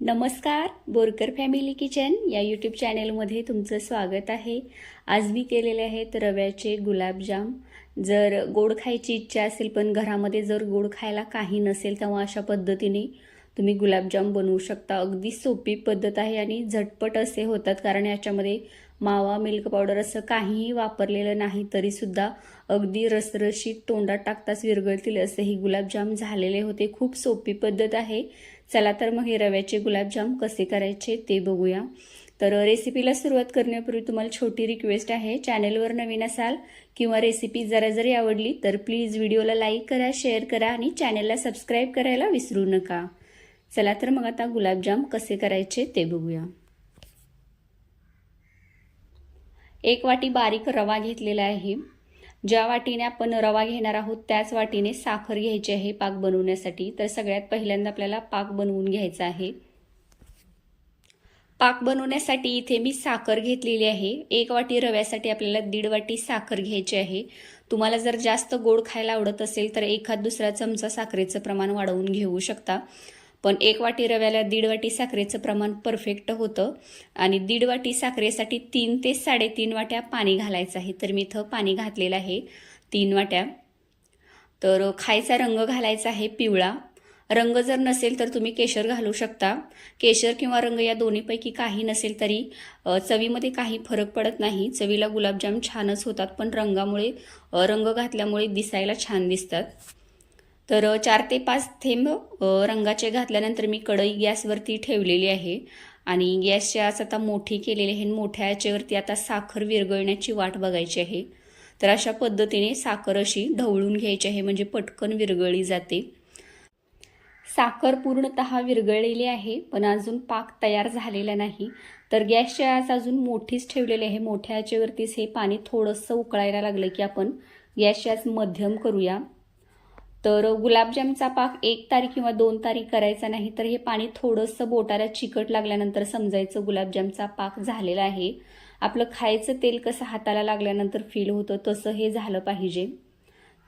नमस्कार Borkar family kitchen या YouTube चॅनेलमध्ये तुमचं स्वागत आहे. आज मी केलेले आहेत रव्याचे गुलाबजाम. जर गोड खायची इच्छा असेल पण घरामध्ये जर गोड खायला काही नसेल तेव्हा अशा पद्धतीने तुम्ही गुलाबजाम बनवू शकता. अगदी सोपी पद्धत आहे आणि झटपट असे होतात कारण याच्यामध्ये मावा मिल्क पावडर असं काहीही वापरलेलं नाही तरीसुद्धा अगदी रसरशीत तोंडात टाकताच विरघळतील असे ही गुलाबजाम झालेले होते. खूप सोपी पद्धत आहे. चला तर मग हे रव्याचे गुलाबजाम कसे करायचे ते बघूया. तर रेसिपीला सुरुवात करण्यापूर्वी तुम्हाला छोटी रिक्वेस्ट आहे. चॅनलवर नवीन असाल किंवा रेसिपी जरा जरी आवडली तर प्लीज व्हिडिओला लाईक करा शेअर करा आणि चॅनलला सबस्क्राईब करायला विसरू नका. चला तर मग आता गुलाबजाम कसे करायचे ते बघूया. एक वाटी बारीक रवा घेतलेला आहे. ज्या वाटीने आपण रवा घेणार आहोत त्याच वाटीने साखर घ्यायची आहे पाक बनवण्यासाठी. तर सगळ्यात पहिल्यांदा आपल्याला पाक बनवून घ्यायचा आहे. पाक बनवण्यासाठी इथे मी साखर घेतलेली आहे. एक वाटी रव्यासाठी आपल्याला दीड वाटी साखर घ्यायची आहे. तुम्हाला जर जास्त गोड खायला आवडत असेल तर एखाद दुसरा चमचा साखरेचं प्रमाण वाढवून घेऊ शकता. पण एक वाटी रव्याला दीड वाटी साखरेचं प्रमाण परफेक्ट होतं. आणि दीड वाटी साखरेसाठी तीन ते साडेतीन वाट्या पाणी घालायचं आहे. तर मी इथं पाणी घातलेलं आहे तीन वाट्या. तर खायचा रंग घालायचा आहे पिवळा. रंग जर नसेल तर तुम्ही केशर घालू शकता. केशर किंवा रंग या दोन्हीपैकी काही नसेल तरी चवीमध्ये काही फरक पडत नाही. चवीला गुलाबजाम छानच होतात पण रंगामुळे रंग घातल्यामुळे दिसायला छान दिसतात. तर चार ते पाच थेंब रंगाचे घातल्यानंतर मी कढई गॅसवरती ठेवलेली आहे. आणि गॅसची आज आता मोठी केलेली आहे मोठ्या याच्यावरती आता साखर विरघळण्याची वाट बघायची आहे. तर अशा पद्धतीने साखर अशी ढवळून घ्यायची आहे म्हणजे पटकन विरघळली जाते. साखर पूर्णतः विरघळलेली आहे पण अजून पाक तयार झालेला नाही. तर गॅसची आज अजून मोठीच ठेवलेली आहे. मोठ्या याच्यावरतीच हे पाणी थोडंसं उकळायला लागलं की आपण गॅसची आज मध्यम करूया. तर गुलाबजामचा पाक एक तारीख किंवा दोन तारीख करायचा नाही तर हे पाणी थोडंसं बोटाला चिकट लागल्यानंतर समजायचं गुलाबजामचा पाक झालेला आहे. आपलं खायचं तेल कसं हाताला लागल्यानंतर फील होतं तसं हे झालं पाहिजे.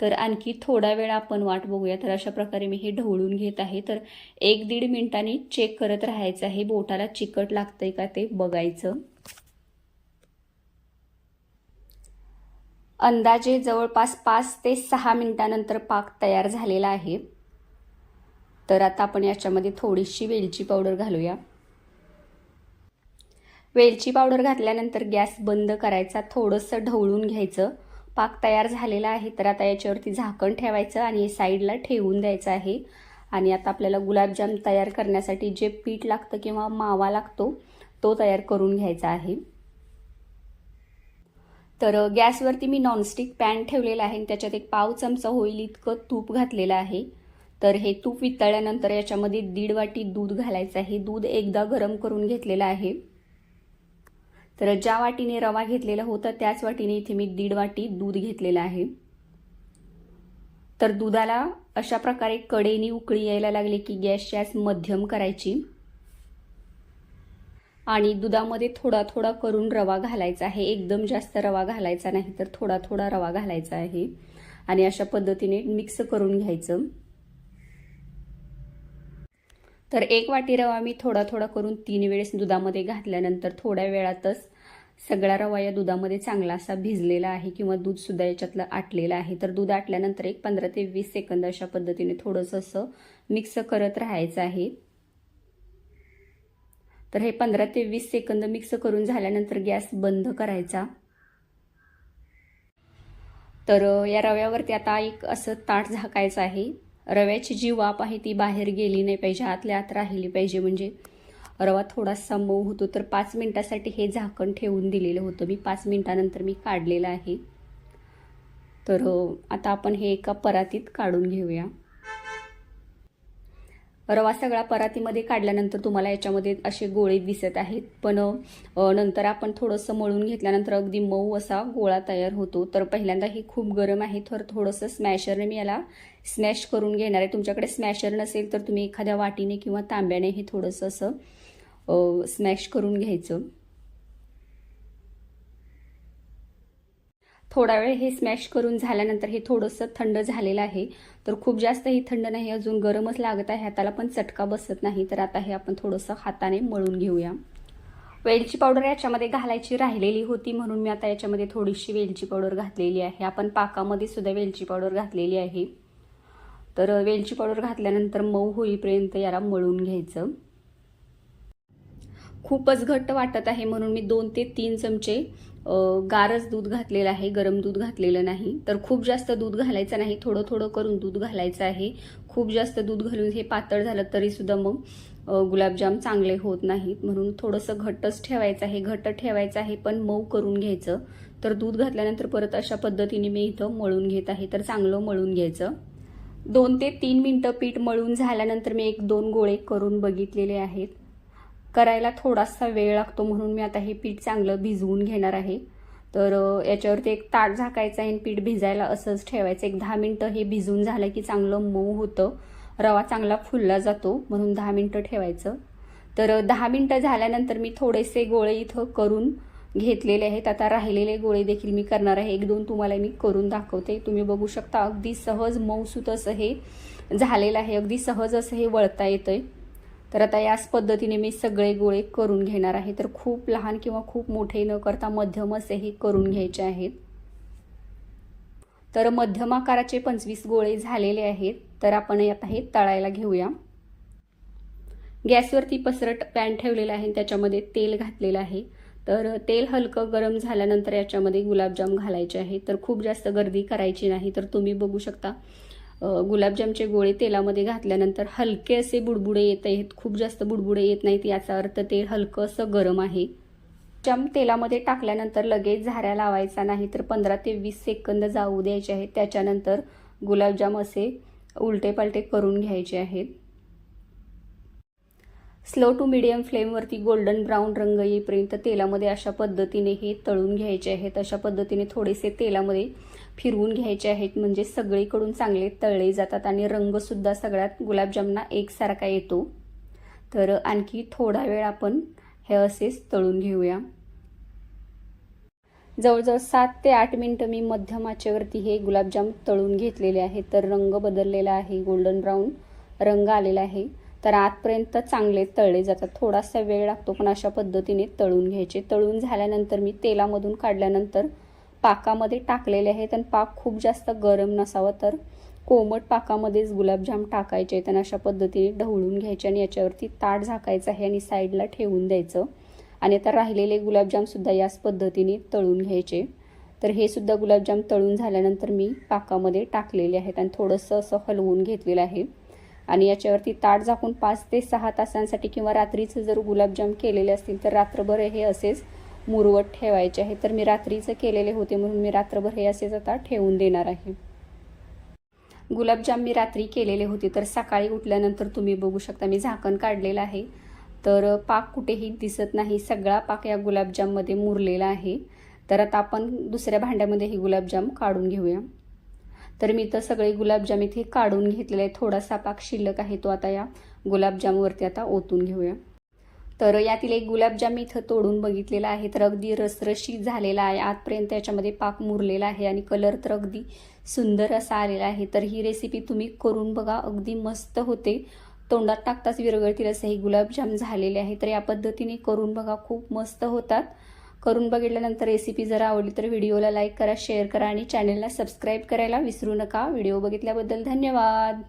तर आणखी थोडा वेळ आपण वाट बघूया. तर अशा प्रकारे मी हे ढवळून घेत आहे. तर एक दीड मिनिटांनी चेक करत राहायचं आहे बोटाला चिकट लागतंय का ते बघायचं. अंदाजे जवळपास पाच ते सहा मिनिटानंतर पाक तयार झालेला आहे. तर आता आपण याच्यामध्ये थोडीशी वेलची पावडर घालूया. वेलची पावडर घातल्यानंतर गॅस बंद करायचा थोडंसं ढवळून घ्यायचं. पाक तयार झालेला आहे तर आता याच्यावरती झाकण ठेवायचं आणि साईडला ठेवून द्यायचं आहे. आणि आता आपल्याला गुलाबजाम तयार करण्यासाठी जे पीठ लागतं किंवा मावा लागतो तो तयार करून घ्यायचा आहे. तर गॅसवरती मी नॉनस्टिक पॅन ठेवलेला आहे आणि त्याच्यात एक पाव चमचा होईल इतकं तूप घातलेलं आहे. तर हे तूप वितळल्यानंतर याच्यामध्ये दीड वाटी दूध घालायचं आहे. दूध एकदा गरम करून घेतलेलं आहे. तर ज्या वाटीने रवा घेतलेला होता त्याच वाटीने इथे मी दीड वाटी दूध घेतलेलं आहे. तर दुधाला अशा प्रकारे कडेनी उकळी यायला लागली की गॅसची गॅस मध्यम करायची. आणि दुधामध्ये थोडा थोडा करून रवा घालायचा आहे. एकदम जास्त रवा घालायचा नाही तर थोडा थोडा रवा घालायचा आहे. आणि अशा पद्धतीने मिक्स करून घ्यायचं. तर एक वाटी रवा मी थोडा थोडा करून तीन वेळेस दुधामध्ये घातल्यानंतर थोड्या वेळातच सगळा रवा या दुधामध्ये चांगला असा भिजलेला आहे किंवा दूधसुद्धा याच्यातलं आटलेलं आहे. तर दूध आटल्यानंतर एक पंधरा ते वीस सेकंद अशा पद्धतीने थोडंसं असं मिक्स करत राहायचं आहे. तर हे पंधरा ते वीस सेकंद मिक्स करून झाल्यानंतर गॅस बंद करायचा. तर या रव्यावरती आता एक असं ताट झाकायचं आहे. रव्याची जी वाफ आहे ती बाहेर गेली नाही पाहिजे आतल्या आत राहिली पाहिजे. म्हणजे रवा थोडासा मऊ होतो. तर पाच मिनटासाठी हे झाकण ठेवून दिलेलं होतं. मी पाच मिनटानंतर मी काढलेलं आहे. तर आता आपण हे एका परातीत काढून घेऊया. रवा सगळा परातीमध्ये काढल्यानंतर तुम्हाला याच्यामध्ये असे गोळे दिसत आहेत. पण नंतर आपण थोडंसं मळून घेतल्यानंतर अगदी मऊ असा गोळा तयार होतो. तर पहिल्यांदा हे खूप गरम आहे. तर थोडंसं स्मॅशरने मी याला स्मॅश करून घेणार आहे. तुमच्याकडे स्मॅशर नसेल तर तुम्ही एखाद्या वाटीने किंवा तांब्याने हे थोडंसं असं स्मॅश करून घ्यायचं. थोडा वेळ हे स्मॅश करून झाल्यानंतर हे थोडंसं थंड झालेलं आहे. तर खूप जास्तही थंड नाही अजून गरमच लागत आहे. हाताला पण चटका बसत नाही. तर आता हे आपण थोडंसं हाताने मळून घेऊया. वेलची पावडर याच्यामध्ये घालायची राहिलेली होती म्हणून मी आता याच्यामध्ये थोडीशी वेलची पावडर घातलेली आहे. आपण पाकामध्ये सुद्धा वेलची पावडर घातलेली आहे. तर वेलची पावडर घातल्यानंतर मऊ होईपर्यंत याला मळून घ्यायचं. खूपच घट्ट वाटत आहे म्हणून मी दोन ते तीन चमचे गारच दूध घातलेलं आहे गरम दूध घातलेलं नाही. तर खूप जास्त दूध घालायचं नाही थोडं थोडं करून दूध घालायचं आहे. खूप जास्त दूध घालून हे पातळ झालं तरीसुद्धा मग गुलाबजाम चांगले होत नाहीत. म्हणून थोडंसं घट्टच ठेवायचं आहे घट्ट ठेवायचं आहे पण मऊ करून घ्यायचं. तर दूध घातल्यानंतर परत अशा पद्धतीने मी इथं मळून घेत आहे. तर चांगलं मळून घ्यायचं. दोन ते तीन मिनटं पीठ मळून झाल्यानंतर मी एक दोन गोळे करून बघितलेले आहेत. करायला थोडासा वेळ लागतो म्हणून मी आता हे पीठ चांगलं भिजवून घेणार आहे. तर याच्यावरती एक ताट झाकायचं आहे आणि पीठ भिजायला असंच ठेवायचं. एक दहा मिनटं हे भिजून झालं की चांगलं मऊ होतं. रवा चांगला फुलला जातो म्हणून दहा मिनटं ठेवायचं. तर दहा मिनटं झाल्यानंतर मी थोडेसे गोळे इथं करून घेतलेले आहेत. आता राहिलेले गोळे देखील मी करणार आहे. एक दोन तुम्हाला मी करून दाखवते. तुम्ही बघू शकता अगदी सहज मऊसूत असं हे झालेलं आहे. अगदी सहज असं हे वळता येतंय. तर आता याच पद्धतीने मी सगळे गोळे करून घेणार आहे. तर खूप लहान किंवा खूप मोठे न करता मध्यम असे हे करून घ्यायचे आहेत. तर मध्यम आकाराचे पंचवीस गोळे झालेले आहेत. तर आपण आता हे तळायला घेऊया. गॅसवरती पसरट पॅन ठेवलेला आहे. त्याच्यामध्ये तेल घातलेलं आहे. तर तेल हलकं गरम झाल्यानंतर याच्यामध्ये गुलाबजाम घालायचे आहे. तर खूप जास्त गर्दी करायची नाही. तर तुम्ही बघू शकता गुलाबजामचे गोळे तेलामध्ये घातल्यानंतर हलके असे बुडबुडे येत आहेत. खूप जास्त बुडबुडे येत नाहीत याचा अर्थ तेल हलकं असं गरम आहे. जाम तेलामध्ये टाकल्यानंतर लगेच झाऱ्या लावायचा नाही तर पंधरा ते वीस सेकंद जाऊ द्यायचे आहेत. त्याच्यानंतर गुलाबजाम असे उलटे पालटे करून घ्यायचे आहेत. स्लो टू मिडियम फ्लेमवरती गोल्डन ब्राऊन रंग येईपर्यंत तेलामध्ये अशा पद्धतीने हे तळून घ्यायचे आहेत. अशा पद्धतीने थोडेसे तेलामध्ये फिरवून घ्यायचे आहेत. म्हणजे सगळीकडून चांगले तळले जातात आणि रंगसुद्धा सगळ्यात गुलाबजामना एकसारखा येतो. तर आणखी थोडा वेळ आपण हे असेच तळून घेऊया. जवळजवळ सात ते आठ मिनटं मी मध्यम आचेवरती हे गुलाबजाम तळून घेतलेले आहे तर रंग बदललेला आहे गोल्डन ब्राऊन रंग आलेला आहे. तर आतपर्यंत चांगले तळले जातात. थोडासा वेळ लागतो पण अशा पद्धतीने तळून घ्यायचे. तळून झाल्यानंतर मी तेलामधून काढल्यानंतर पाकामध्ये टाकलेले आहेत आणि पाक खूप जास्त गरम नसावा तर कोमट पाकामध्येच गुलाबजाम टाकायचे आहेत आणि अशा पद्धतीने ढवळून घ्यायचे आणि याच्यावरती ताट झाकायचं आहे आणि साईडला ठेवून द्यायचं. आणि आता राहिलेले गुलाबजामसुद्धा याच पद्धतीने तळून घ्यायचे. तर हे सुद्धा गुलाबजाम तळून झाल्यानंतर मी पाकामध्ये टाकलेले आहेत आणि थोडंसं असं हलवून घेतलेलं आहे. आणि याच्यावरती ताट झाकून पाच ते सहा तासांसाठी किंवा रात्रीचं जर गुलाबजाम केलेले असतील तर रात्रभर हे असेच मुरवट ठेवायचे आहे. तर मी रात्रीचं केलेले होते म्हणून मी रात्रभर हे असेच आता ठेवून देणार आहे. गुलाबजाम मी रात्री केलेले होते. तर सकाळी उठल्यानंतर तुम्ही बघू शकता मी झाकण काढलेलं आहे. तर पाक कुठेही दिसत नाही. सगळा पाक या गुलाबजाममध्ये मुरलेला आहे. तर आता आपण दुसऱ्या भांड्यामध्ये ही गुलाबजाम काढून घेऊया. तर मी तर सगळे गुलाबजाम इथे काढून घेतलेले आहे थोडासा पाक शिल्लक आहे तो आता या गुलाबजामवरती आता ओतून घेऊया. तर यातील एक गुलाबजाम इथं तोडून बघितलेला आहे. तर अगदी रसरशीत झालेला आहे. आजपर्यंत याच्यामध्ये पाक मुरलेला आहे आणि कलर तर अगदी सुंदर असा आलेला आहे. तर ही रेसिपी तुम्ही करून बघा. अगदी मस्त होते. तोंडात टाकताच विरगळतील असे हे गुलाबजाम झालेले आहे. तर या पद्धतीने करून बघा. खूप मस्त होतात. करून बघितल्यानंतर रेसिपी जर आवडली तर व्हिडिओला लाईक करा शेअर करा आणि चॅनलला सबस्क्राईब करायला विसरू नका. व्हिडिओ बघितल्याबद्दल धन्यवाद.